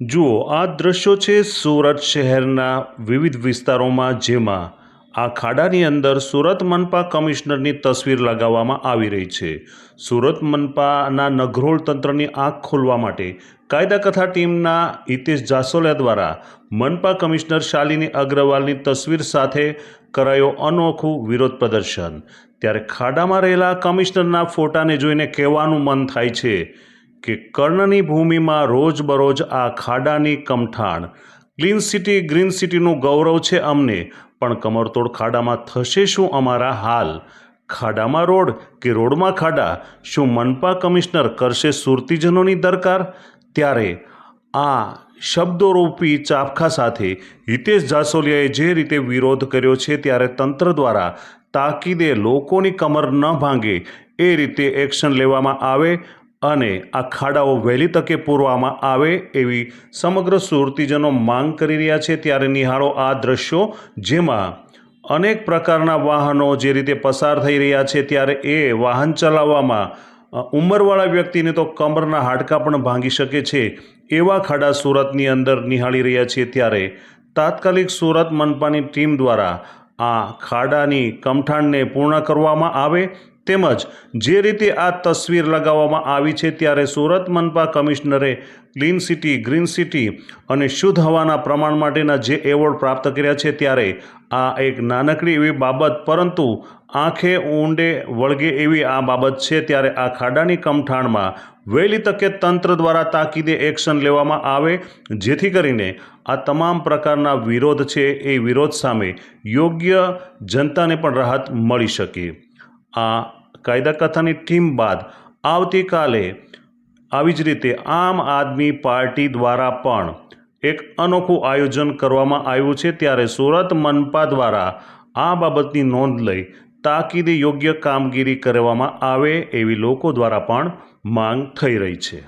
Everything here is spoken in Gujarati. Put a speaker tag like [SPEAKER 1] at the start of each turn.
[SPEAKER 1] જુઓ, આ દ્રશ્યો છે સુરત શહેરના વિવિધ વિસ્તારોમાં જેમાં આ ખાડાની અંદર સુરત મનપા કમિશનરની તસવીર લગાવવામાં આવી રહી છે. સુરત મનપાના નગરોળ તંત્રની આંખ ખોલવા માટે કાયદા કથા ટીમના હિતેશ જાસોલિયા દ્વારા મનપા કમિશનર શાલિની અગ્રવાલની તસવીર સાથે કરાયો અનોખું વિરોધ પ્રદર્શન. ત્યારે ખાડામાં રહેલા કમિશનરના ફોટાને જોઈને કહેવાનું મન થાય છે કે કર્ણની ભૂમિમાં રોજબરોજ આ ખાડાની કમઠાણ. ક્લીન સિટી, ગ્રીન સિટીનું ગૌરવ છે અમને. પણ કમરતોડ ખાડામાં થશે શું અમારા હાલ? ખાડામાં રોડ કે રોડમાં ખાડા? શું મનપા કમિશનર કરશે સુરતીજનોની દરકાર? ત્યારે આ શબ્દોરૂપી ચાપખા સાથે હિતેશ જાસોલિયાએ જે રીતે વિરોધ કર્યો છે ત્યારે તંત્ર દ્વારા તાકીદે લોકોની કમર ન ભાંગે, એ રીતે એક્શન લેવામાં આવે અને આ ખાડાઓ વહેલી તકે પૂરવામાં આવે એવી સમગ્ર સુરતીજનો માંગ કરી રહ્યા છે ત્યારે નિહાળો આ દ્રશ્યો જેમાં અનેક પ્રકારના વાહનો જે રીતે પસાર થઈ રહ્યા છે ત્યારે એ વાહન ચલાવવામાં ઉંમરવાળા વ્યક્તિને તો કમરના હાડકાં પણ ભાંગી શકે છે એવા ખાડા સુરતની અંદર નિહાળી રહ્યા છીએ ત્યારે તાત્કાલિક સુરત મનપાની ટીમ દ્વારા આ ખાડાની કમઠાણને પૂર્ણ કરવામાં આવે તેમજ જે રીતે આ તસવીર લગાવવામાં આવી છે ત્યારે સુરત મનપા કમિશનરે ક્લીન સિટી, ગ્રીન સિટી અને શુદ્ધ હવાના પ્રમાણ માટેના જે એવોર્ડ પ્રાપ્ત કર્યા છે ત્યારે આ એક નાનકડી એવી બાબત, પરંતુ આંખે ઊંડે વળગે એવી આ બાબત છે. ત્યારે આ ખાડાની કમઠાણમાં વહેલી તકે તંત્ર દ્વારા તાકીદે એક્શન લેવામાં આવે, જેથી કરીને આ તમામ પ્રકારના વિરોધ છે. એ વિરોધ સામે યોગ્ય જનતાને પણ રાહત મળી શકે. આ કાયદા કથાની ટીમ બાદ આવતીકાલે આવી જ રીતે આમ આદમી પાર્ટી દ્વારા પણ એક અનોખું આયોજન કરવામાં આવ્યું છે. ત્યારે સુરત મનપા દ્વારા આ બાબતની નોંધ લઈ તાકીદે યોગ્ય કામગીરી કરવામાં આવે એવી લોકો દ્વારા પણ માંગ થઈ રહી છે.